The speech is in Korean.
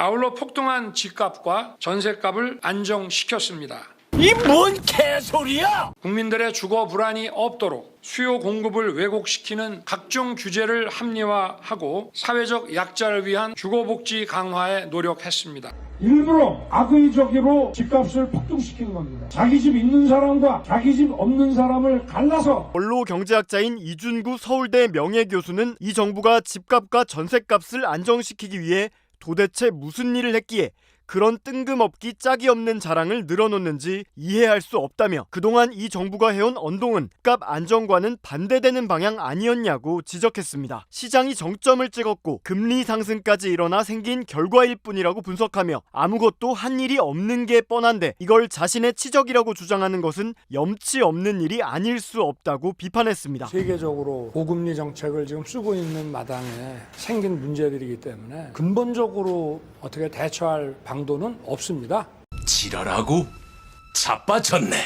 아울러 폭등한 집값과 전셋값을 안정시켰습니다. 이 뭔 개소리야! 국민들의 주거 불안이 없도록 수요 공급을 왜곡시키는 각종 규제를 합리화하고 사회적 약자를 위한 주거복지 강화에 노력했습니다. 일부러 악의적으로 집값을 폭등시키는 겁니다. 자기 집 있는 사람과 자기 집 없는 사람을 갈라서 원로 경제학자인 이준구 서울대 명예교수는 이 정부가 집값과 전셋값을 안정시키기 위해 도대체 무슨 일을 했기에 그런 뜬금없기 짝이 없는 자랑을 늘어놓는지 이해할 수 없다며 그동안 이 정부가 해온 언동은 값 안정과는 반대되는 방향 아니었냐고 지적했습니다. 시장이 정점을 찍었고 금리 상승까지 일어나 생긴 결과일 뿐이라고 분석하며 아무것도 한 일이 없는 게 뻔한데 이걸 자신의 치적이라고 주장하는 것은 염치 없는 일이 아닐 수 없다고 비판했습니다. 세계적으로 고금리 정책을 지금 쓰고 있는 마당에 생긴 문제들이기 때문에 근본적으로 어떻게 대처할 방도는 없습니다. 지랄하고 자빠졌네.